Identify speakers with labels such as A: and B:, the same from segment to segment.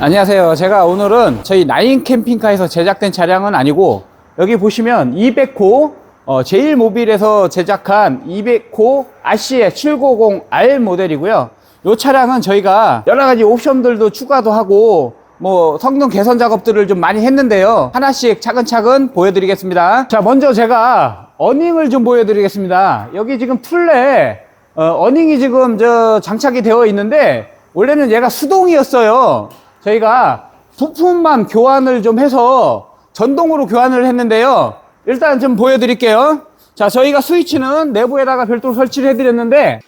A: 안녕하세요. 제가 오늘은 저희 나인 캠핑카에서 제작된 차량은 아니고 여기 보시면 200호 어, 제일모빌에서 제작한 200호 RC의 790R 모델이고요. 이 차량은 저희가 여러 가지 옵션들도 추가도 하고 뭐 성능 개선 작업들을 좀 많이 했는데요. 하나씩 차근차근 보여드리겠습니다. 자, 먼저 제가 어닝을 좀 보여드리겠습니다. 여기 지금 풀레 어, 어닝이 지금 저 장착이 되어 있는데 원래는 얘가 수동이었어요. 저희가 부품만 교환을 좀 해서 전동으로 교환을 했는데요. 일단 좀 보여드릴게요. 자, 저희가 스위치는 내부에다가 별도로 설치를 해드렸는데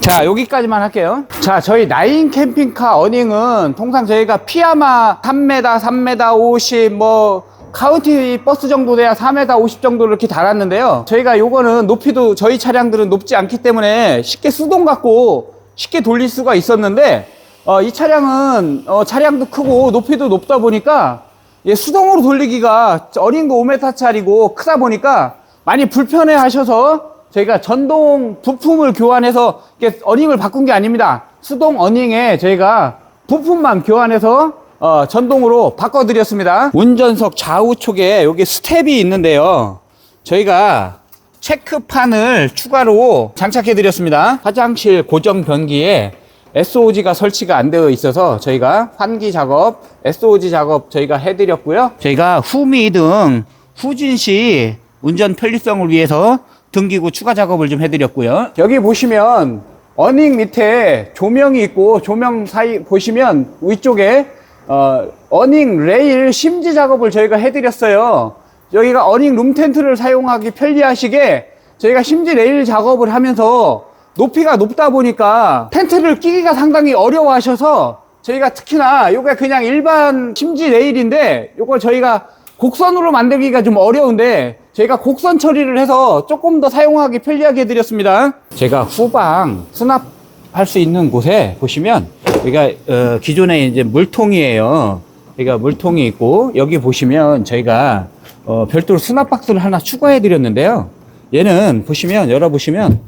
A: 자 여기까지만 할게요 자 저희 나인 캠핑카 어닝은 통상 저희가 피아마 3m 3m 50뭐 카운티 버스 정도 돼야 4m 50 정도 이렇게 달았는데요 저희가 요거는 높이도 저희 차량들은 높지 않기 때문에 쉽게 수동 갖고 쉽게 돌릴 수가 있었는데 어, 이 차량은 어, 차량도 크고 높이도 높다 보니까 예, 수동으로 돌리기가 어린 거 5m짜리고 크다 보니까 많이 불편해 하셔서 저희가 전동 부품을 교환해서 어닝을 바꾼 게 아닙니다. 수동 어닝에 저희가 부품만 교환해서 어, 전동으로 바꿔드렸습니다. 운전석 좌우쪽에 여기 스텝이 있는데요. 저희가 체크판을 추가로 장착해드렸습니다. 화장실 고정 변기에 SOG가 설치가 안 되어 있어서 저희가 환기 작업, SOG 작업 저희가 해드렸고요. 저희가 후미 등 후진 시 운전 편리성을 위해서 등기구 추가 작업을 좀 해드렸고요. 여기 보시면 어닝 밑에 조명이 있고 조명 사이 보시면 위쪽에 어, 어닝 레일 심지 작업을 저희가 해드렸어요. 여기가 어닝 룸 텐트를 사용하기 편리하시게 저희가 심지 레일 작업을 하면서 높이가 높다 보니까 텐트를 끼기가 상당히 어려워하셔서 저희가 특히나 요게 그냥 일반 심지 레일인데 요거 저희가 곡선으로 만들기가 좀 어려운데 저희가 곡선 처리를 해서 조금 더 사용하기 편리하게 해드렸습니다. 제가 후방 수납 할 수 있는 곳에 보시면 여기가 어, 기존에 이제 물통이에요. 여기가 물통이 있고 여기 보시면 저희가 어, 별도로 수납 박스를 하나 추가해 드렸는데요. 얘는 보시면 열어 보시면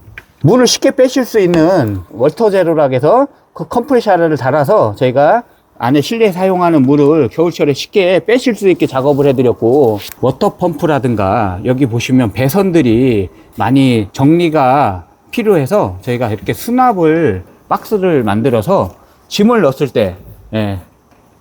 A: 물을 쉽게 빼실 수 있는 월터 제로락에서 그 컴프레셔를 달아서 저희가 안에 실내에 사용하는 물을 겨울철에 쉽게 빼실 수 있게 작업을 해드렸고 워터 펌프라든가 여기 보시면 배선들이 많이 정리가 필요해서 저희가 이렇게 수납을 박스를 만들어서 짐을 넣었을 때 예,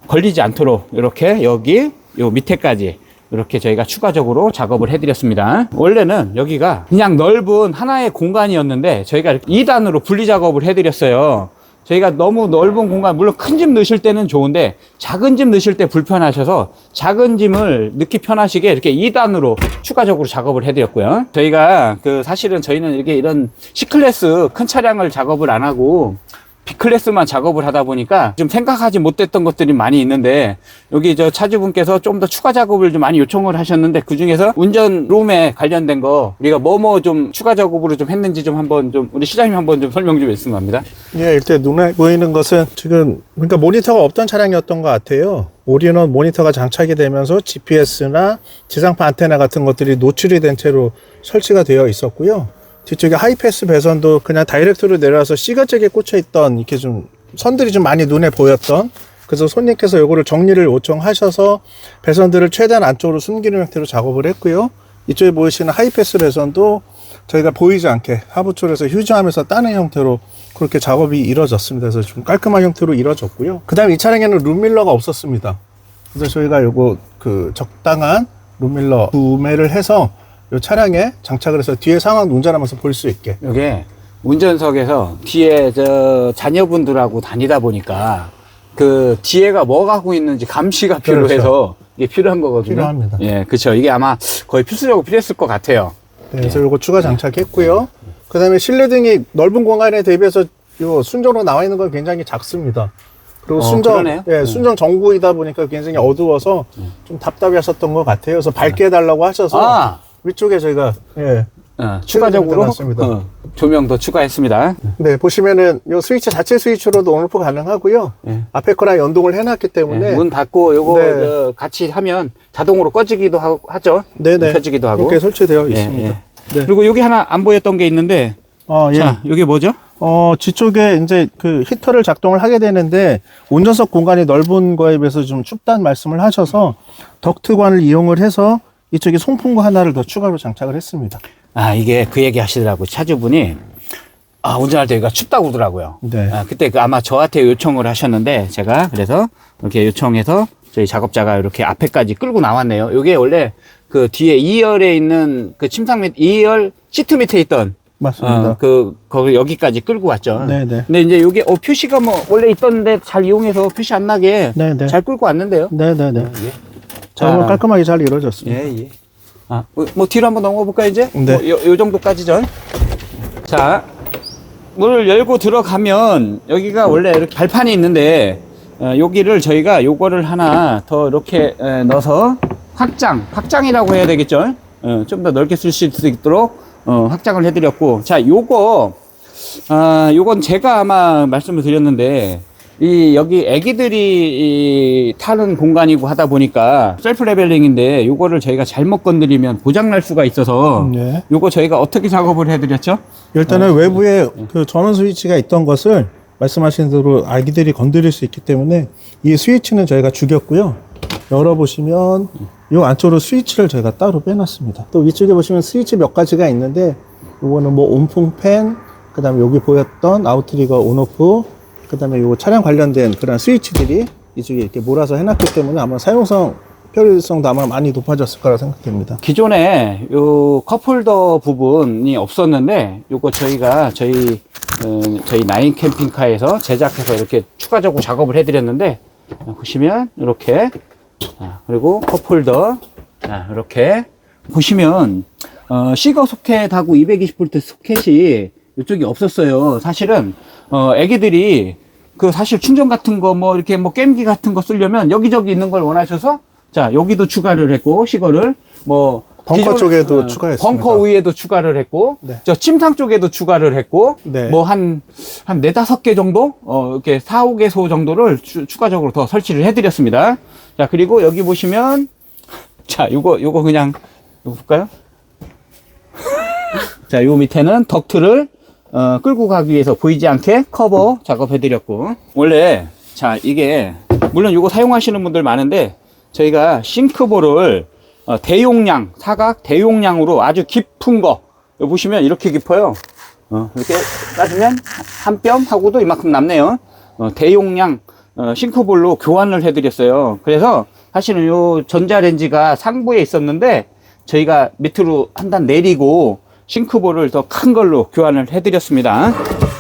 A: 걸리지 않도록 이렇게 여기 요 밑에까지 이렇게 저희가 추가적으로 작업을 해드렸습니다. 원래는 여기가 그냥 넓은 하나의 공간이었는데 저희가 2단으로 분리 작업을 해드렸어요. 저희가 너무 넓은 공간, 물론 큰 짐 넣으실 때는 좋은데 작은 짐 넣으실 때 불편하셔서 작은 짐을 넣기 편하시게 이렇게 2단으로 추가적으로 작업을 해드렸고요. 저희가 그 사실은 저희는 이렇게 이런 C클래스 큰 차량을 작업을 안 하고 B클래스만 작업을 하다 보니까 좀 생각하지 못했던 것들이 많이 있는데 여기 저 차주분께서 좀 더 추가 작업을 좀 많이 요청을 하셨는데 그 중에서 운전 룸에 관련된 거 우리가 뭐뭐 좀 추가 작업으로 좀 했는지 좀 한번 좀 우리 시장님 한번 좀 설명 좀 했으면 합니다.
B: 예, 일단 눈에 보이는 것은 지금 그러니까 모니터가 없던 차량이었던 것 같아요. 올인원 모니터가 장착이 되면서 GPS나 지상파 안테나 같은 것들이 노출이 된 채로 설치가 되어 있었고요. 뒤쪽에 하이패스 배선도 그냥 다이렉트로 내려와서 C가쪽에 꽂혀 있던 이렇게 좀 선들이 좀 많이 눈에 보였던 그래서 손님께서 요거를 정리를 요청하셔서 배선들을 최대한 안쪽으로 숨기는 형태로 작업을 했고요. 이쪽에 보이시는 하이패스 배선도 저희가 보이지 않게 하부쪽에서 휴지하면서 따는 형태로 그렇게 작업이 이루어졌습니다. 그래서 좀 깔끔한 형태로 이루어졌고요. 그 다음에 이 차량에는 룸밀러가 없었습니다. 그래서 저희가 요거 그 적당한 룸밀러 구매를 해서 요 차량에 장착을 해서 뒤에 상황 운전하면서 볼 수 있게
A: 이게 운전석에서 뒤에 저 자녀분들하고 다니다 보니까 그 뒤에가 뭐 갖고 있는지 감시가
B: 그렇죠.
A: 필요해서 이게 필요한 거거든요.
B: 필요합니다.
A: 예, 그렇죠. 이게 아마 거의 필수적으로 필요했을 것 같아요.
B: 네, 그래서 요거 추가 장착했고요. 그 다음에 실내 등이 넓은 공간에 대비해서 요 순정으로 나와 있는 건 굉장히 작습니다. 그리고
A: 어,
B: 순정,
A: 그러네요.
B: 예, 순정 정구이다 보니까 굉장히 어두워서 좀 답답해 하셨던 것 같아요. 그래서 밝게 해달라고 하셔서
A: 아,
B: 위쪽에 저희가, 예.
A: 어, 추가적으로
B: 해놨습니다.
A: 어, 조명 더 추가했습니다.
B: 네, 보시면은 요 스위치 자체 스위치로도 온오프 가능하고요.
A: 예.
B: 앞에 거랑 연동을 해놨기 때문에.
A: 예, 문 닫고 요거
B: 네.
A: 저 같이 하면 자동으로 꺼지기도 하고, 하죠.
B: 네네.
A: 켜지기도 하고.
B: 이렇게 설치되어
A: 예,
B: 있습니다.
A: 예.
B: 네.
A: 그리고 여기 하나 안 보였던 게 있는데
B: 어, 예.
A: 자, 이게 뭐죠?
B: 어, 뒤쪽에 이제 그 히터를 작동을 하게 되는데 운전석 공간이 넓은 거에 비해서 좀 춥다는 말씀을 하셔서 덕트관을 이용을 해서 이쪽에 송풍구 하나를 더 추가로 장착을 했습니다.
A: 아, 이게 그 얘기 하시더라고. 차주분이. 아, 운전할 때 여기가 춥다고 그러더라고요.
B: 네.
A: 아, 그때 그 아마 저한테 요청을 하셨는데, 제가 그래서 이렇게 요청해서 저희 작업자가 이렇게 앞에까지 끌고 나왔네요. 이게 원래 그 뒤에 2열에 있는 그 침상 밑, 2열 시트 밑에 있던
B: 맞습니다.
A: 어, 그, 거기, 여기까지 끌고 왔죠.
B: 네네.
A: 근데 이제 요게, 어, 표시가 뭐, 원래 있던데 잘 이용해서 표시 안 나게
B: 네네.
A: 잘 끌고 왔는데요.
B: 네네네.
A: 예.
B: 작업은
A: 자.
B: 깔끔하게 잘 이루어졌습니다.
A: 예, 예. 아, 뭐, 뭐 뒤로 한번 넘어가 볼까, 이제?
B: 네.
A: 뭐, 요, 요 정도까지 전. 자, 문을 열고 들어가면, 여기가 원래 이렇게 발판이 있는데, 어, 여기를 저희가 요거를 하나 더 이렇게 에, 넣어서 확장, 확장이라고 해야 되겠죠? 어, 좀더 넓게 쓸 수 있도록 어, 확장을 해드렸고, 자, 요거, 아, 요건 제가 아마 말씀을 드렸는데, 이, 여기 애기들이 이, 타는 공간이고 하다 보니까 셀프 레벨링인데 요거를 저희가 잘못 건드리면 고장 날 수가 있어서
B: 네.
A: 요거 저희가 어떻게 작업을 해드렸죠?
B: 일단은 외부에 그 전원 스위치가 있던 것을 말씀하신 대로 아기들이 건드릴 수 있기 때문에 이 스위치는 저희가 죽였고요. 열어보시면 이 안쪽으로 스위치를 저희가 따로 빼놨습니다. 또 위쪽에 보시면 스위치 몇 가지가 있는데 요거는 뭐 온풍 팬, 그 다음에 여기 보였던 아웃트리거 온오프, 그 다음에 요 차량 관련된 그런 스위치들이 이쪽에 이렇게 몰아서 해놨기 때문에 아마 사용성, 편리성도 아마 많이 높아졌을 거라 생각됩니다.
A: 기존에 요 컵홀더 부분이 없었는데 요거 저희가 저희 어, 저희 나인 캠핑카에서 제작해서 이렇게 추가적으로 작업을 해드렸는데 어, 보시면 이렇게 자, 그리고 컵홀더 자, 이렇게 보시면 어, 시거 소켓하고 220V 소켓이 이쪽이 없었어요. 사실은 어, 애기들이 그 사실 충전 같은 거 뭐 이렇게 뭐 게임기 같은 거 쓰려면 여기저기 있는 걸 원하셔서 자 여기도 추가를 했고 시거를 뭐
B: 벙커
A: 기존-
B: 쪽에도
A: 어,
B: 추가했습니다.
A: 벙커 위에도 추가를 했고
B: 네.
A: 저 침상 쪽에도 추가를 했고
B: 네.
A: 뭐한한 네다섯 개 정도 어 이렇게 사오 개소 정도를 추, 추가적으로 더 설치를 해드렸습니다. 자 그리고 여기 보시면 자 요거 요거 그냥 이거 볼까요? 자, 요 밑에는 덕트를 어, 끌고 가기 위해서 보이지 않게 커버 작업해 드렸고. 원래 자 이게 물론 요거 사용하시는 분들 많은데 저희가 싱크볼을 어, 대용량 사각 대용량으로 아주 깊은 거 보시면 이렇게 깊어요. 어, 이렇게 따지면 한 뼘 하고도 이만큼 남네요. 어, 대용량 어, 싱크볼로 교환을 해드렸어요. 그래서 사실은 요 전자레인지가 상부에 있었는데 저희가 밑으로 한 단 내리고 싱크볼을 더 큰 걸로 교환을 해드렸습니다.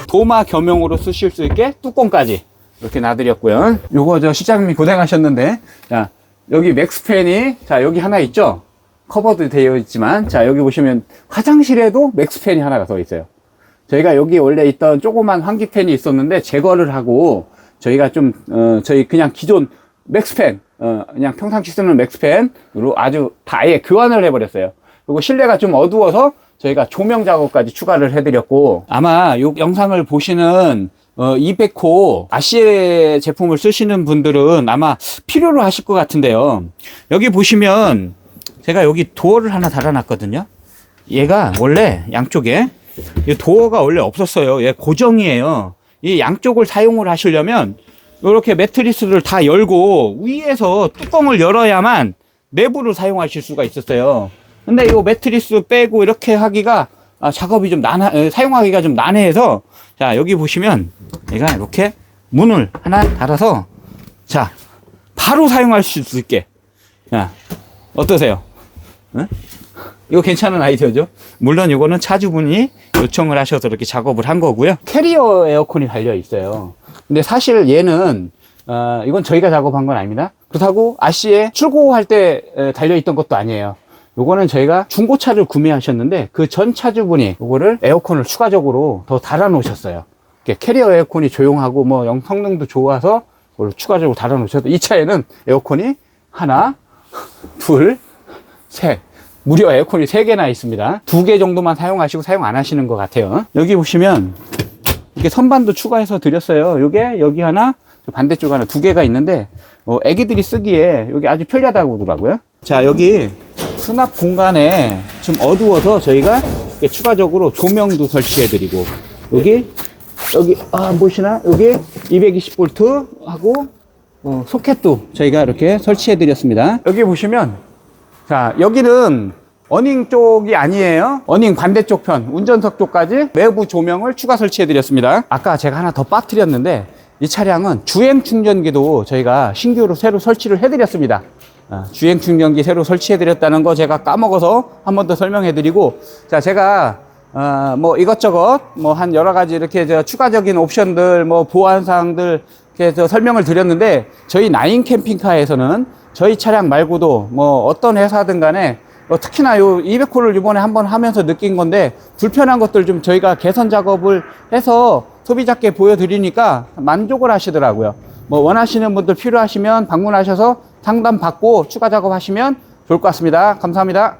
A: 도마 겸용으로 쓰실 수 있게 뚜껑까지 이렇게 놔드렸고요. 요거 저 시장님이 고생하셨는데, 자, 여기 맥스팬이, 자, 여기 하나 있죠? 커버도 되어 있지만, 자, 여기 보시면 화장실에도 맥스팬이 하나가 더 있어요. 저희가 여기 원래 있던 조그만 환기팬이 있었는데 제거를 하고 저희가 좀 어, 저희 그냥 기존 맥스팬 어, 그냥 평상시 쓰는 맥스팬으로 아주 다 아예 교환을 해버렸어요. 그리고 실내가 좀 어두워서 저희가 조명 작업까지 추가를 해드렸고 아마 이 영상을 보시는 어, 200호 아시에 제품을 쓰시는 분들은 아마 필요로 하실 것 같은데요. 여기 보시면 제가 여기 도어를 하나 달아놨거든요. 얘가 원래 양쪽에 이 도어가 원래 없었어요. 얘 고정이에요. 이 양쪽을 사용을 하시려면 이렇게 매트리스를 다 열고 위에서 뚜껑을 열어야만 내부를 사용하실 수가 있었어요. 근데 이 매트리스 빼고 이렇게 하기가 아, 작업이 좀 에, 사용하기가 좀 난해해서 자 여기 보시면 얘가 이렇게 문을 하나 달아서 자 바로 사용하실 수 있게 자 어떠세요? 응? 이거 괜찮은 아이디어죠? 물론 이거는 차주분이 요청을 하셔서 이렇게 작업을 한 거고요. 캐리어 에어컨이 달려 있어요. 근데 사실 얘는 어, 이건 저희가 작업한 건 아닙니다. 그렇다고 아시에 출고할 때 에, 달려 있던 것도 아니에요. 요거는 저희가 중고차를 구매하셨는데 그 전 차주분이 요거를 에어컨을 추가적으로 더 달아 놓으셨어요. 캐리어 에어컨이 조용하고 뭐 영- 성능도 좋아서 그걸 추가적으로 달아 놓으셔서 이 차에는 에어컨이 하나, 둘, 셋. 무려 에어컨이 세개나 있습니다. 두개 정도만 사용하시고 사용 안 하시는 것 같아요. 여기 보시면 이렇게 선반도 추가해서 드렸어요. 요게 여기 하나, 저 반대쪽 하나 두 개가 있는데 어, 애기들이 쓰기에 여기 아주 편리하다고 그러더라고요. 자, 여기 수납 공간에 좀 어두워서 저희가 추가적으로 조명도 설치해드리고 여기 여기 아 보시나 여기 220V 하고 어, 소켓도 저희가 이렇게 설치해드렸습니다. 여기 보시면 자 여기는 어닝 쪽이 아니에요. 어닝 반대쪽 편 운전석 쪽까지 외부 조명을 추가 설치해드렸습니다. 아까 제가 하나 더 빠뜨렸는데 이 차량은 주행 충전기도 저희가 신규로 새로 설치를 해드렸습니다. 아, 주행 충전기 새로 설치해 드렸다는 거 제가 까먹어서 한 번 더 설명해 드리고 자 제가 어, 뭐 이것저것 뭐 한 여러 가지 이렇게 저 추가적인 옵션들 뭐 보안 사항들 이렇게 저 설명을 드렸는데 저희 나인 캠핑카에서는 저희 차량 말고도 뭐 어떤 회사든 간에 뭐 특히나 요 200호를 이번에 한번 하면서 느낀 건데 불편한 것들 좀 저희가 개선 작업을 해서 소비자께 보여드리니까 만족을 하시더라고요. 뭐 원하시는 분들 필요하시면 방문하셔서 상담 받고 추가 작업하시면 좋을 것 같습니다. 감사합니다.